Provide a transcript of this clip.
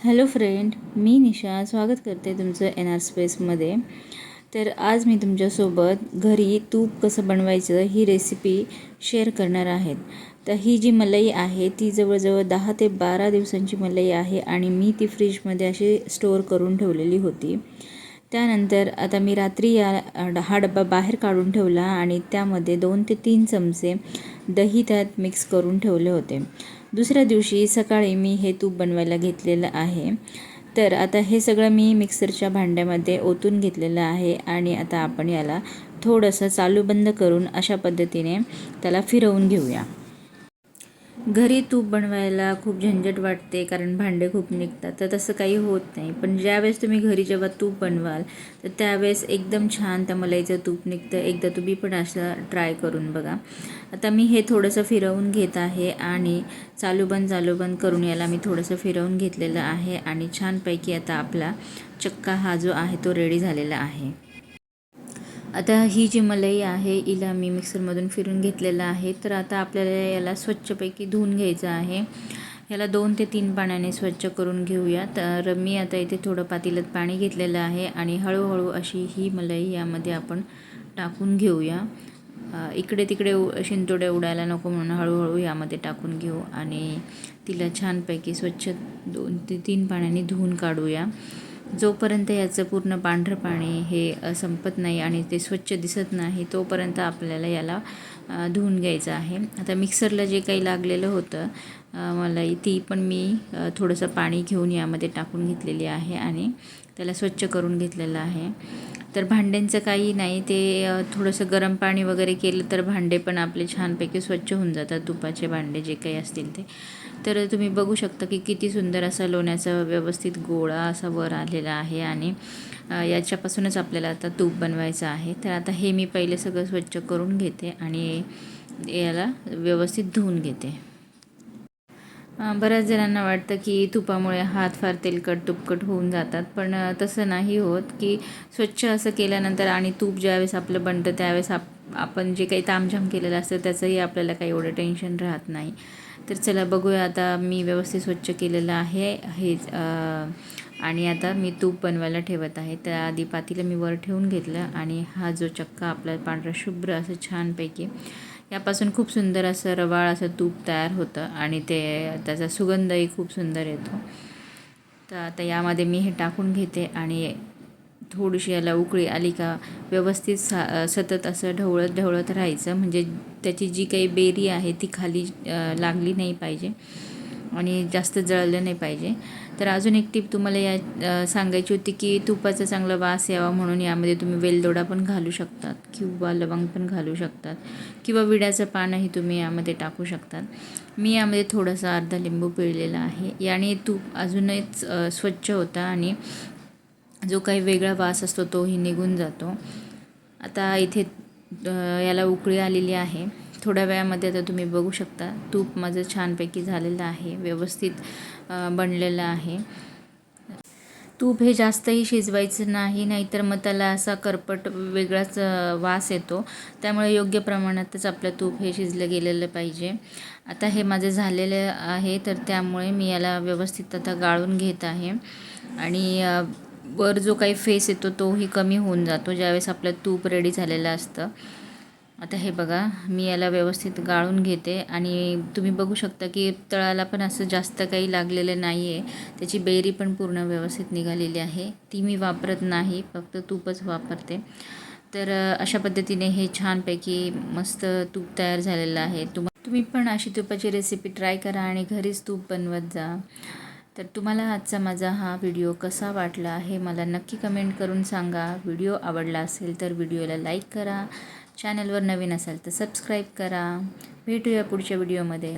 Hello friend मी निशा. स्वागत करते तुमचं एन आर स्पेसमध्ये तर आज मी तुमच्यासोबत घरी तूप कसं बनवायचं ही रेसिपी शेअर करणार आहेत तर ही जी मलाई आहे ती जवळजवळ दहा ते बारा दिवसांची मलाई आहे आणि मी ती फ्रीजमध्ये अशी स्टोअर करून ठेवलेली होती. त्यानंतर आता मी रात्री या हा डब्बा बाहेर काढून ठेवला आणि त्यामध्ये दोन ते तीन चमचे दही त्यात मिक्स करून ठेवले होते. दुसऱ्या दिवशी सकाळी मी हे तूप बनवायला घेतलेलं आहे. तर आता हे सगळं मी मिक्सरच्या भांड्यामध्ये ओतून घेतलेलं आहे आणि आता आपण याला थोडंसं चालू बंद करून अशा पद्धतीने त्याला फिरवून घेऊया. घरी तूप बनवायला खूप झंझट वाटते कारण भांडे खूप निघतात. तर तसं काही होत नाही. पण ज्यावेळेस तुम्ही घरी जेव्हा तूप बनवाल तर त्यावेळेस एकदम छान त्या मलाईचं तूप निघतं. एकदा तुम्ही पण असं ट्राय करून बघा. आता मी हे थोडंसं फिरवून घेत आहे आणि चालू बंद चालू बंद करून याला मी थोडंसं फिरवून घेतलेलं आहे. आणि छानपैकी आता आपला चक्का हा जो आहे तो रेडी झालेला आहे. आता ही जी मलाई आहे हिला मी मिक्सरमधून फिरून घेतलेलं आहे. तर आता आपल्याला याला स्वच्छपैकी धुवून घ्यायचं आहे. याला दोन ते तीन पाण्याने स्वच्छ करून घेऊया. तर मी आता इथे थोडं पातेल्यात पाणी घेतलेलं आहे आणि हळूहळू अशी ही मलाई यामध्ये आपण टाकून घेऊया. इकडे तिकडे उ शिंतोडे उडायला नको म्हणून हळूहळू यामध्ये टाकून घेऊ आणि तिला छानपैकी स्वच्छ दोन ते तीन पाण्याने धुवून काढूया. जोपर्यंत याचं पूर्ण पांढरं पाणी हे संपत नाही आणि ते स्वच्छ दिसत नाही तोपर्यंत आपल्याला याला धुवून घ्यायचं आहे. आता मिक्सरला जे काही लागलेलं होतं मला ती पण मी थोडंसं पाणी घेऊन यामध्ये टाकून घेतलेली आहे आणि त्याला स्वच्छ करून घेतलेलं आहे. तर भांड्यांचं काही नाही ते थोडंसं गरम पाणी वगैरे केलं तर भांडे पण आपले छानपैकी स्वच्छ होऊन जातात तुपाचे भांडे जे काही असतील ते. तर तुम्ही बघू शकता की किती सुंदर असा लोण्याचा व्यवस्थित गोळा असा वर आलेला आहे आणि याच्यापासूनच आपल्याला आता तूप बनवायचं आहे. तर आता हे मी पहिले सगळं स्वच्छ करून घेते आणि याला व्यवस्थित धुवून घेते. बऱ्याच जणांना वाटतं की तुपामुळे हात फार तेलकट तुपकट होऊन जातात. पण तसं नाही होत की स्वच्छ असं केल्यानंतर आणि तूप ज्यावेळेस आपलं बनतं त्यावेळेस आप आपण जे काही तामझाम केलेलं असतं त्याचंही आपल्याला काही एवढं टेन्शन राहत नाही. तर चला बघूया आता मी व्यवस्थित स्वच्छ केलेलं आहे हे आणि आता मी तूप बनवायला ठेवत आहे. त्याआधी पातीला मी वर ठेवून घेतलं आणि हा जो चक्का आपला पांढरा शुभ्र असं छानपैकी यापासून खूप सुंदर असं रवाळ असं तूप तयार होतं आणि ते त्याचा सुगंधही खूप सुंदर येतो. तर आता यामध्ये मी हे टाकून घेते आणि थोडीशी याला उकळी आली का व्यवस्थित सा सतत असं ढवळत ढवळत राहायचं. म्हणजे त्याची जी काही बेरी आहे ती खाली लागली नाही पाहिजे. आणि जास्त जळलं नाही पाहिजे. तर अजून एक टीप तुम्हाला या सांगायची होती की तुपाचा चांगला वास यावा म्हणून यामध्ये तुम्ही वेलदोडा पण घालू शकतात किंवा लवंग पण घालू शकतात किंवा विड्याचं पानही तुम्ही यामध्ये टाकू शकतात. मी यामध्ये थोडासा अर्धा लिंबू पिळलेला आहे. याने तूप अजूनच स्वच्छ होता आणि जो काही वेगळा वास असतो तोही निघून जातो. आता इथे याला उकळी आलेली आहे. थोड्या वेळामध्ये आता तुम्ही बघू शकता तूप माझं छानपैकी झालेलं आहे व्यवस्थित बनलेलं आहे. तूप हे जास्तही शिजवायचं नाही नाहीतर मग त्याला असा करपट वेगळाच वास येतो. त्यामुळे योग्य प्रमाणातच आपलं तूप हे शिजलं गेलेलं पाहिजे. आता हे माझं झालेलं आहे तर त्यामुळे मी याला व्यवस्थित आता गाळून घेत आहे. आणि वर जो काही फेस येतो तोही कमी होऊन जातो ज्यावेळेस आपलं तूप रेडी झालेलं असतं. आता हे बघा मी याला व्यवस्थित गाळून घेते आणि तुम्ही बघू शकता की तळाला पण असं जास्त काही लागलेलं नाही आहे त्याची बेरी पण पूर्ण व्यवस्थित निघालेली आहे. ती मी वापरत नाही फक्त तूपच वापरते. तर अशा पद्धतीने हे छानपैकी मस्त तूप तयार झालेलं आहे. तुम तुम्ही पण अशी तुपाची रेसिपी ट्राय करा आणि घरीच तूप बनवत जा. तर तुम्हाला आजचा माझा हा व्हिडिओ कसा वाटला हे मला नक्की कमेंट करून सांगा. व्हिडिओ आवडला असेल तर व्हिडिओला लाईक करा. चॅनलवर नवीन असाल तर सबस्क्राईब करा. भेटूया पुढच्या व्हिडिओमध्ये